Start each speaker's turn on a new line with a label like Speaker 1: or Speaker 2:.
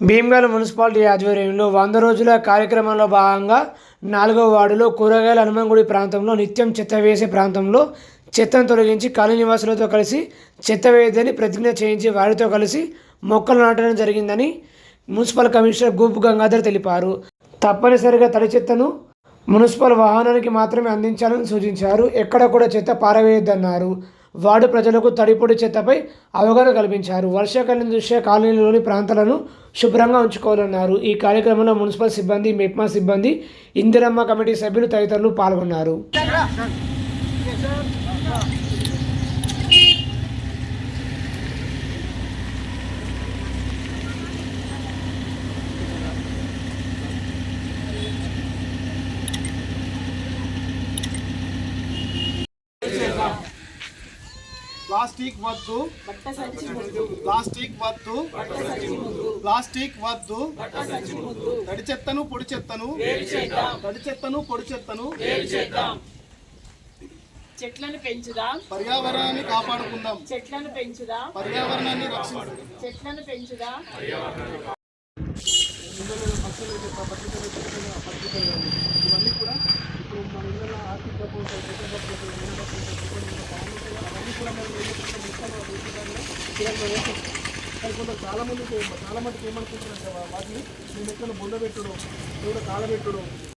Speaker 1: Bheemgal municipality ఆధ్వర్యంలో వంద రోజుల కార్యక్రమంలో భాగంగా నాలుగవ వార్డులో కూరగాయల హనుమంగుడి ప్రాంతంలో నిత్యం చెత్త వేసే ప్రాంతంలో చెత్తను తొలగించి కాలనీ నివాసులతో కలిసి చెత్త వేయదని ప్రతిజ్ఞ చేయించి వారితో కలిసి మొక్కలు నాటడం జరిగిందని మున్సిపల్ కమిషనర్ గూపు గంగాధర్ తెలిపారు. తప్పనిసరిగా తడి చెత్తను మున్సిపల్ వాహనానికి మాత్రమే అందించాలని సూచించారు. ఎక్కడ కూడా చెత్త పారవేయొద్దన్నారు. వార్డు ప్రజలకు తడిపొడి చెత్తపై అవగాహన కల్పించారు. వర్షాకాలం దృష్ట్యా కాలనీలోని ప్రాంతాలను శుభ్రంగా ఉంచుకోవాలన్నారు. ఈ కార్యక్రమంలో మున్సిపల్ సిబ్బంది మెప్మా సిబ్బంది ఇందిరమ్మ కమిటీ సభ్యులు తదితరులు పాల్గొన్నారు.
Speaker 2: ప్లాస్టిక్ వద్దు ప్లాస్టిక్ వద్దు ప్లాస్టిక్ వద్దు తడి చెత్తను పొడి చెత్తను తడి చెత్తను పొడి చెత్తను
Speaker 3: చెట్లను పెంచుదాం
Speaker 2: పర్యావరణాన్ని కాపాడుకుందాం
Speaker 3: చెట్లను పెంచుదాం
Speaker 2: పర్యావరణాన్ని రక్షించుదాం
Speaker 3: చెట్లను పెంచుదాం
Speaker 2: ఇవన్నీ కూడా ఇప్పుడు మన ఇళ్ళ ఆర్థిక కూడా మనం ఏం కానీ చాలా మందికి చాలా మందికి ఏమనుకుంటున్నారంటే వాటిని మేము ఎక్కడ బొంద పెట్టడం ఎవరో కాలబెట్టడం